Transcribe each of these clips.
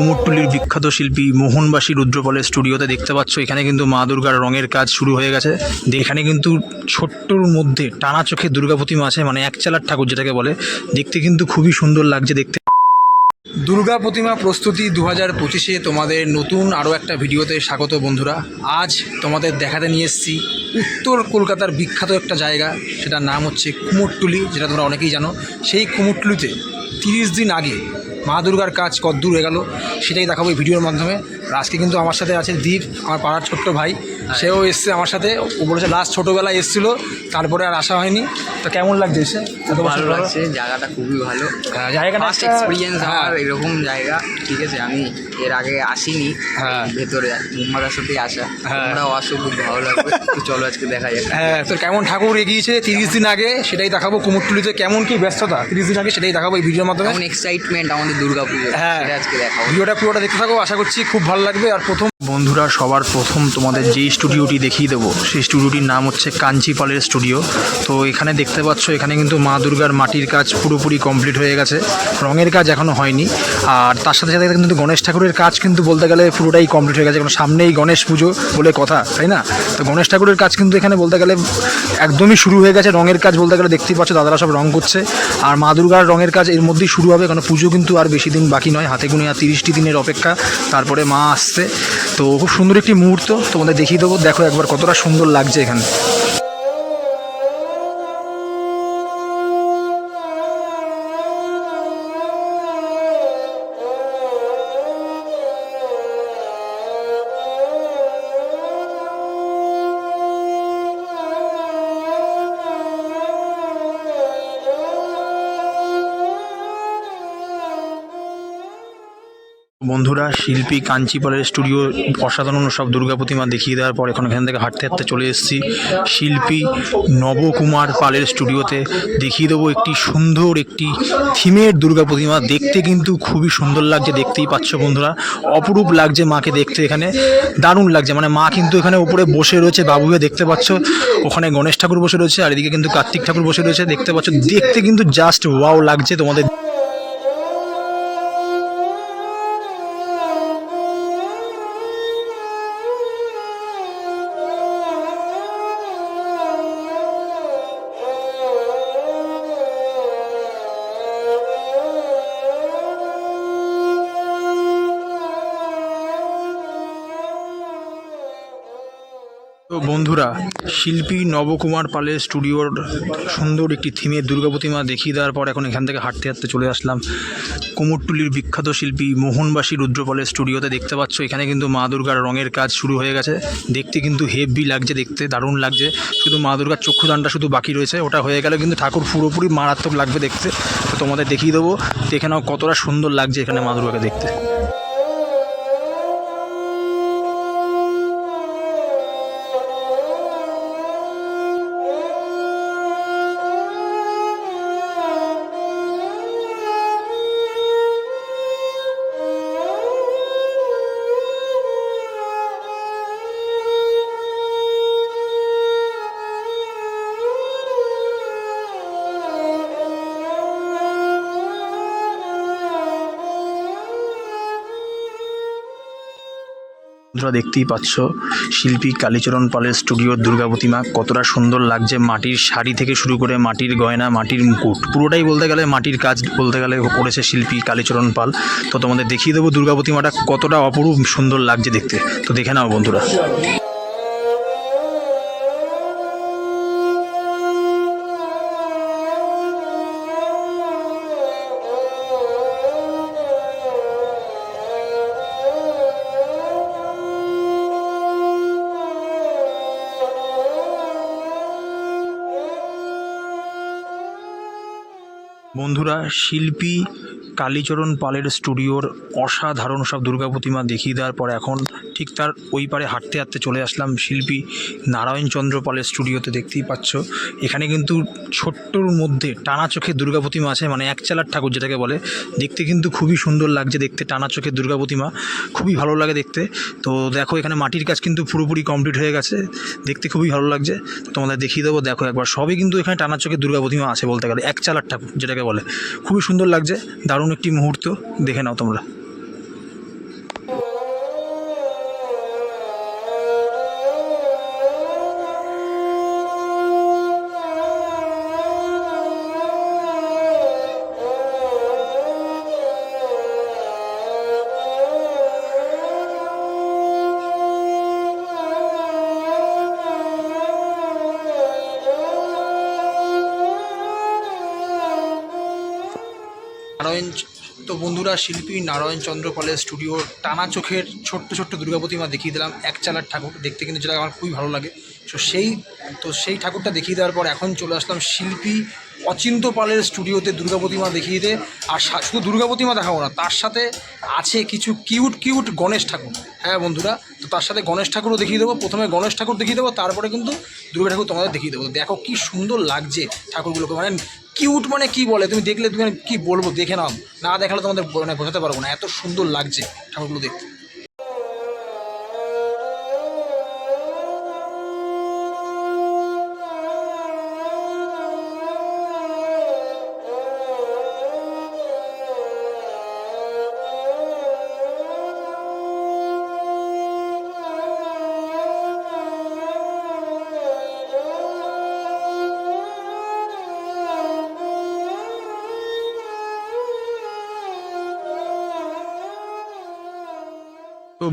কুমোরটুলির বিখ্যাত শিল্পী মোহনবাসী রুদ্রপলের স্টুডিওতে দেখতে পাচ্ছ, এখানে কিন্তু মা দুর্গার রঙের কাজ শুরু হয়ে গেছে। এখানে কিন্তু ছোট্টর মধ্যে টানা চোখে দুর্গা প্রতিমা আছে মানে এক চালার ঠাকুর যেটাকে বলে। দেখতে কিন্তু খুবই সুন্দর লাগছে দেখতে। দুর্গা প্রতিমা প্রস্তুতি দু হাজার পঁচিশে তোমাদের নতুন আরও একটা ভিডিওতে স্বাগত বন্ধুরা। আজ তোমাদের দেখাতে নিয়ে এসেছি উত্তর কলকাতার বিখ্যাত একটা জায়গা, সেটার নাম হচ্ছে কুমোরটুলি, যেটা তোমরা অনেকেই জানো। সেই কুমোরটুলিতে তিরিশ দিন আগে মা দুর্গার কাজ কদ্দূর হয়ে গেল সেটাই দেখাবো এই ভিডিওর মাধ্যমে। আর আজকে কিন্তু আমার সাথে আছে দীপ আমার পাড়ার ছোট্ট ভাই। সেও এসছে আমার সাথে। ও বলেছে লাস্ট ছোটোবেলায় এসেছিল তারপরে আর আসা হয়নি। তো কেমন লাগছে এসে? ভালো লাগছে জায়গাটা খুবই ভালো। হ্যাঁ, জায়গাটা ফার্স্ট এক্সপিরিয়েন্স হ্যাঁ। আমার এরকম জায়গা। ঠিক আছে আমি এর আগে আসিনি। হ্যাঁ। ভেতরে মোহাম্মদার সাথেই আসা। হ্যাঁ। তোমরাও আসো খুব ভালো লাগবে। তো চলো আজকে দেখা যাক। হ্যাঁ তোর কেমন ঠাকুর এগিয়েছে তিরিশ দিন আগে সেটাই দেখাবো। কুমোরটুলিতে কেমন কি ব্যস্ততা? তিরিশ দিন আগে সেটাই দেখাবো এই ভিডিওর মাধ্যমে? এক্সাইটমেন্ট আমাদের দুর্গাপুজো হ্যাঁ। আজকে দেখা ভিডিওটা পুরোটা দেখতে থাকো আশা করছি খুব ভালো লাগবে। আর প্রথম বন্ধুরা, সবার প্রথম তোমাদের যেই স্টুডিওটি দেখিয়ে দেবো, সেই স্টুডিওটির নাম হচ্ছে কাঞ্চিপালের স্টুডিও। তো এখানে দেখতে পাচ্ছ, এখানে কিন্তু মা দুর্গার মাটির কাজ পুরোপুরি কমপ্লিট হয়ে গেছে, রঙের কাজ এখনও হয়নি। আর তার সাথে সাথে কিন্তু গণেশ ঠাকুরের কাজ কিন্তু বলতে গেলে পুরোটাই কমপ্লিট হয়ে গেছে কারণ সামনেই গণেশ পুজো বলে কথা, তাই না? তো গণেশ ঠাকুরের কাজ কিন্তু এখানে বলতে গেলে একদমই শুরু হয়ে গেছে, রঙের কাজ বলতে গেলে দেখতেই পাচ্ছ, দাদারা সব রং করছে। আর মা দুর্গার রঙের কাজ এর মধ্যেই শুরু হবে কারণ পুজো কিন্তু আর বেশি দিন বাকি নয়, হাতে গুনে আর তিরিশটি দিনের অপেক্ষা, তারপরে মা আসছে। তো খুব সুন্দর একটি মুহূর্ত। তোমাদের দেখিয়ে দেবো। দেখো একবার কতটা সুন্দর লাগছে এখানে। বন্ধুরা, শিল্পী কাঞ্চিপালের স্টুডিও অসাধারণ সব দুর্গা প্রতিমা দেখিয়ে দেওয়ার পর এখন এখান থেকে হাঁটতে হাঁটতে চলে এসেছি। শিল্পী নবকুমার পালের স্টুডিওতে দেখিয়ে দেবো একটি সুন্দর একটি থিমের দুর্গা প্রতিমা। দেখতে কিন্তু খুবই সুন্দর লাগছে, দেখতেই পাচ্ছ বন্ধুরা। অপরূপ লাগছে মাকে দেখতে এখানে। দারুণ লাগছে মানে মা কিন্তু এখানে উপরে বসে রয়েছে, বাবুকে দেখতে পাচ্ছ। ওখানে গণেশ ঠাকুর বসে রয়েছে, আর এদিকে কিন্তু কার্তিক ঠাকুর বসে রয়েছে, দেখতে পাচ্ছ। দেখতে কিন্তু জাস্ট ওয়াও লাগছে তোমাদের। তো বন্ধুরা, শিল্পী নবকুমার পালের স্টুডিওর সুন্দর একটি থিমের দুর্গা প্রতিমা দেখিয়ে দেওয়ার পর এখন এখান থেকে হাঁটতে হাঁটতে চলে আসলাম। কুমোরটুলির বিখ্যাত শিল্পী মোহনবাসী রুদ্রপালের স্টুডিওতে দেখতে পাচ্ছ, এখানে কিন্তু মা দুর্গার রঙের কাজ শুরু হয়ে গেছে। দেখতে কিন্তু হেভি লাগছে, দেখতে দারুণ লাগছে। শুধু মা দুর্গার চক্ষুদানটা শুধু বাকি রয়েছে, ওটা হয়ে গেলে কিন্তু ঠাকুর পুরোপুরি মারাত্মক লাগবে দেখতে। তো তোমাদের দেখিয়ে দেবো দেখে নাও কতটা সুন্দর লাগছে এখানে মা দুর্গাকে দেখতে। বন্ধুরা দেখতেই পাচ্ছ, শিল্পী কালীচরণ পালের স্টুডিওর দুর্গা প্রতিমা কতটা সুন্দর লাগছে। মাটির শাড়ি থেকে শুরু করে মাটির গয়না, মাটির মুকুট, পুরোটাই বলতে গেলে মাটির কাজ বলতে গেলে করেছে শিল্পী কালীচরণ পাল। তো তোমাদের দেখিয়ে দেবো দুর্গা প্রতিমাটা কতটা অপরূপ সুন্দর লাগছে দেখতে। তো দেখে নাও বন্ধুরা। বন্ধুরা শিল্পী কালীচরণ পালের স্টুডিওর অসাধারণ সব দুর্গা প্রতিমা দেখিয়ে দেওয়ার পর এখন ঠিক তার ওই পারে হাঁটতে হাঁটতে চলে আসলাম শিল্পী নারায়ণচন্দ্র পালের স্টুডিওতে দেখতেই পাচ্ছ। এখানে কিন্তু ছোট্টর মধ্যে টানা চোখে দুর্গা প্রতিমা আছে মানে এক চালার ঠাকুর যেটাকে বলে। দেখতে কিন্তু খুবই সুন্দর লাগছে দেখতে, টানা চোখের দুর্গা প্রতিমা। খুবই ভালো লাগে দেখতে। তো দেখো এখানে মাটির কাজ কিন্তু পুরোপুরি কমপ্লিট হয়ে গেছে। দেখতে খুবই ভালো লাগছে। তোমাদের দেখিয়ে দেবো, দেখো একবার। সবই কিন্তু এখানে টানা চোখের দুর্গা প্রতিমা আছে বলতে গেলে, এক চালার ঠাকুর যেটাকে বলে। খুবই সুন্দর লাগছে দারুণ একটি মুহূর্ত দেখে নাও তোমরা। নারায়ণ তো বন্ধুরা, শিল্পী নারায়ণ চন্দ্র পালের স্টুডিও টানা চোখের ছোট্ট ছোট্ট দুর্গা প্রতিমা দেখিয়ে দিলাম, এক চালার ঠাকুর দেখতে কিন্তু যেটা আমার খুবই ভালো লাগে। তো সেই তো সেই ঠাকুরটা দেখিয়ে দেওয়ার পর এখন চলে আসলাম শিল্পী অচিন্ত পালের স্টুডিওতে দুর্গা প্রতিমা দেখিয়ে দিতে। আর শুধু দুর্গা প্রতিমা দেখাবো না, তার সাথে আছে কিছু কিউট কিউট গণেশ ঠাকুর। হ্যাঁ বন্ধুরা, তো তার সাথে গণেশ ঠাকুরও দেখিয়ে দেবো। প্রথমে গণেশ ঠাকুর দেখিয়ে দেবো, তারপরে কিন্তু দুর্গা ঠাকুর তোমাদের দেখিয়ে দেবো। দেখো কি সুন্দর লাগছে ঠাকুরগুলোকে। মানে কিউট মানে কি বলে? তুমি দেখলে তুমি কি বলব? দেখে নাও। না দেখালে তোমাদের মানে বোঝাতে পারব না। এত সুন্দর লাগছে ঠাকুরগুলো দেখতে।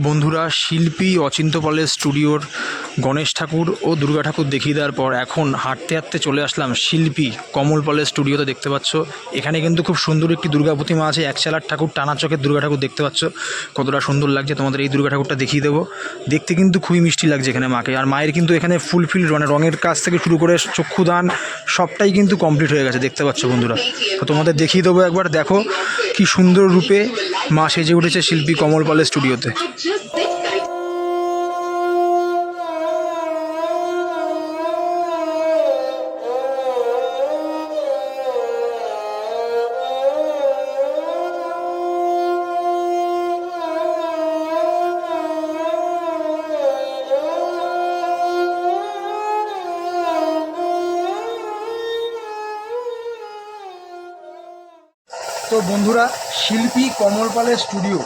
বন্ধুরা, শিল্পী অচিন্ত পালের স্টুডিওর গণেশ ঠাকুর ও দুর্গা ঠাকুর দেখিয়ে দেওয়ার পর এখন হাঁটতে হাঁটতে চলে আসলাম শিল্পী কমল পালের স্টুডিওতে দেখতে পাচ্ছ। এখানে কিন্তু খুব সুন্দর একটি দুর্গা প্রতিমা আছে, এক চালার ঠাকুর, টানা চোখের দুর্গা ঠাকুর দেখতে পাচ্ছ। কতটা সুন্দর লাগছে, তোমাদের এই দুর্গা ঠাকুরটা দেখিয়ে দেবো। দেখতে কিন্তু খুবই মিষ্টি লাগছে এখানে মাকে। আর মায়ের কিন্তু এখানে ফুলফিল মানে রঙের কাজ থেকে শুরু করে চক্ষুদান সবটাই কিন্তু কমপ্লিট হয়ে গেছে, দেখতে পাচ্ছ বন্ধুরা। তো তোমাদের দেখিয়ে দেবো একবার, দেখো। কি সুন্দর রূপে মা সেজে উঠেছে শিল্পী কমল পালের স্টুডিওতে। তো বন্ধুরা, শিল্পী কমল পালের স্টুডিও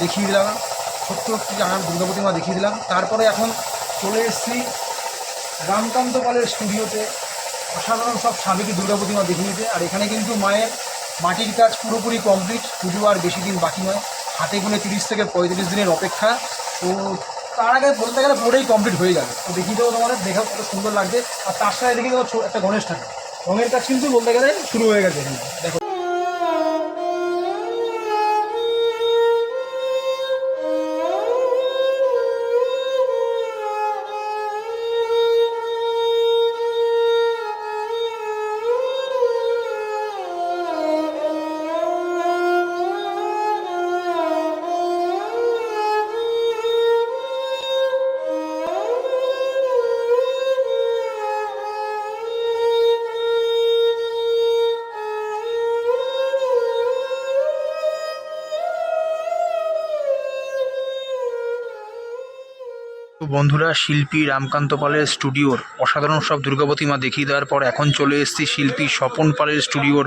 দেখিয়ে দিলাম। একটি জানার দুর্গা প্রতিমা দেখিয়ে দিলাম। তারপরে এখন চলে এসেছি রামকান্ত পালের স্টুডিওতে অসাধারণ সব স্বামীকে দুর্গা প্রতিমা দেখিয়েছে। আর এখানে কিন্তু মায়ের মাটির কাজ পুরোপুরি কমপ্লিট পুজো আর বেশি দিন বাকি নয়। হাতে গুনে তিরিশ থেকে পঁয়ত্রিশ দিনের অপেক্ষা। তো তার আগে বলতে গেলে পুরোই কমপ্লিট হয়ে যাবে তো দেখিয়ে দেবো তোমাদের দেখা কত সুন্দর লাগছে। আর তার সাথে দেখিয়ে দেবো একটা গণেশ ঠাকুর। রঙের কাজ কিন্তু বলতে গেলে শুরু হয়ে গেছে দেখো। বন্ধুরা, শিল্পী রামকান্ত পালের স্টুডিওর অসাধারণ সব দুর্গা প্রতিমা দেখিয়ে দেওয়ার পর এখন চলে এসেছি শিল্পী স্বপন পালের স্টুডিওর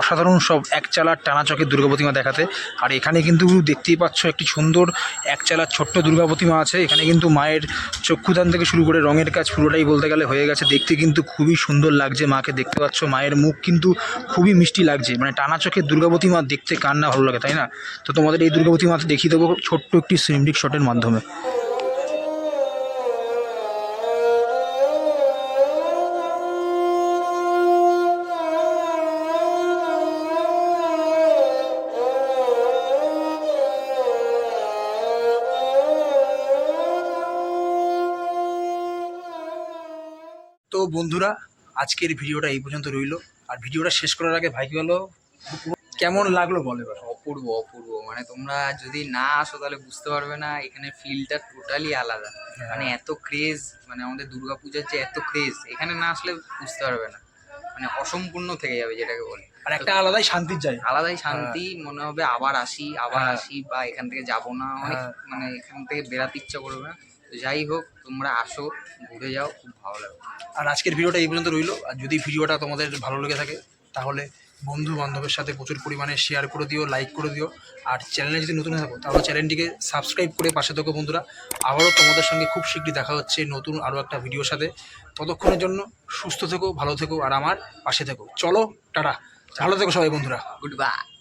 অসাধারণ সব এক চালার টানা চকের দুর্গা প্রতিমা দেখাতে। আর এখানে কিন্তু দেখতেই পাচ্ছ একটি সুন্দর এক চালার ছোট্ট দুর্গা প্রতিমা আছে। এখানে কিন্তু মায়ের চক্ষুদান থেকে শুরু করে রঙের কাজ পুরোটাই বলতে গেলে হয়ে গেছে। দেখতে কিন্তু খুবই সুন্দর লাগছে মাকে, দেখতে পাচ্ছ মায়ের মুখ কিন্তু খুবই মিষ্টি লাগছে। মানে টানা চোখের দুর্গা প্রতিমা দেখতে কার না ভালো লাগে, তাই না? তো তোমাদের এই দুর্গা প্রতিমাতে দেখিয়ে দেবো ছোট্ট একটি সিনেমেটিক শটের মাধ্যমে। বন্ধুরা আজকের ভিডিওটা এই পর্যন্ত রইল। আর ভিডিওটা শেষ করার আগে ভাই কি বলো কেমন লাগল বলে অপূর্ব অপূর্ব। মানে তোমরা যদি না আসো তাহলে বুঝতে পারবে না এখানে ফিলটা টোটালি আলাদা। মানে এত ক্রেজ মানে আমাদের দুর্গাপূজার যে এত ক্রেজ এখানে না আসলে বুঝতে পারবে না। মানে অসম্পূর্ণ থেকে যাবে যেটাকে বলে। আর একটা আলাদাই শান্তির জায়গা। আলাদাই শান্তি মনে হবে আবার আসি আবার হ্যাঁ। আসি বা এখান থেকে যাব না। অনেক হ্যাঁ। মানে এখান থেকে বেরাতে ইচ্ছা করবে না। যাই হোক তোমরা আসো ঘুরে যাও খুব ভালো লাগবে। আর আজকের ভিডিওটা এই পর্যন্ত রইল। আর যদি ভিডিওটা তোমাদের ভালো লেগে থাকে তাহলে বন্ধু বান্ধবের সাথে প্রচুর পরিমাণে শেয়ার করে দিও লাইক করে দিও। আর চ্যানেলে যদি নতুন থাকো তাহলে চ্যানেলটিকে সাবস্ক্রাইব করে পাশে থাকো বন্ধুরা। আবারও তোমাদের সঙ্গে খুব শীঘ্রই দেখা হচ্ছে নতুন আরও একটা ভিডিওর সাথে। ততক্ষণের জন্য সুস্থ থেকো ভালো থেকো আর আমার পাশে থেকো। চলো টাটা। ভালো থেকো সবাই বন্ধুরা। Good bye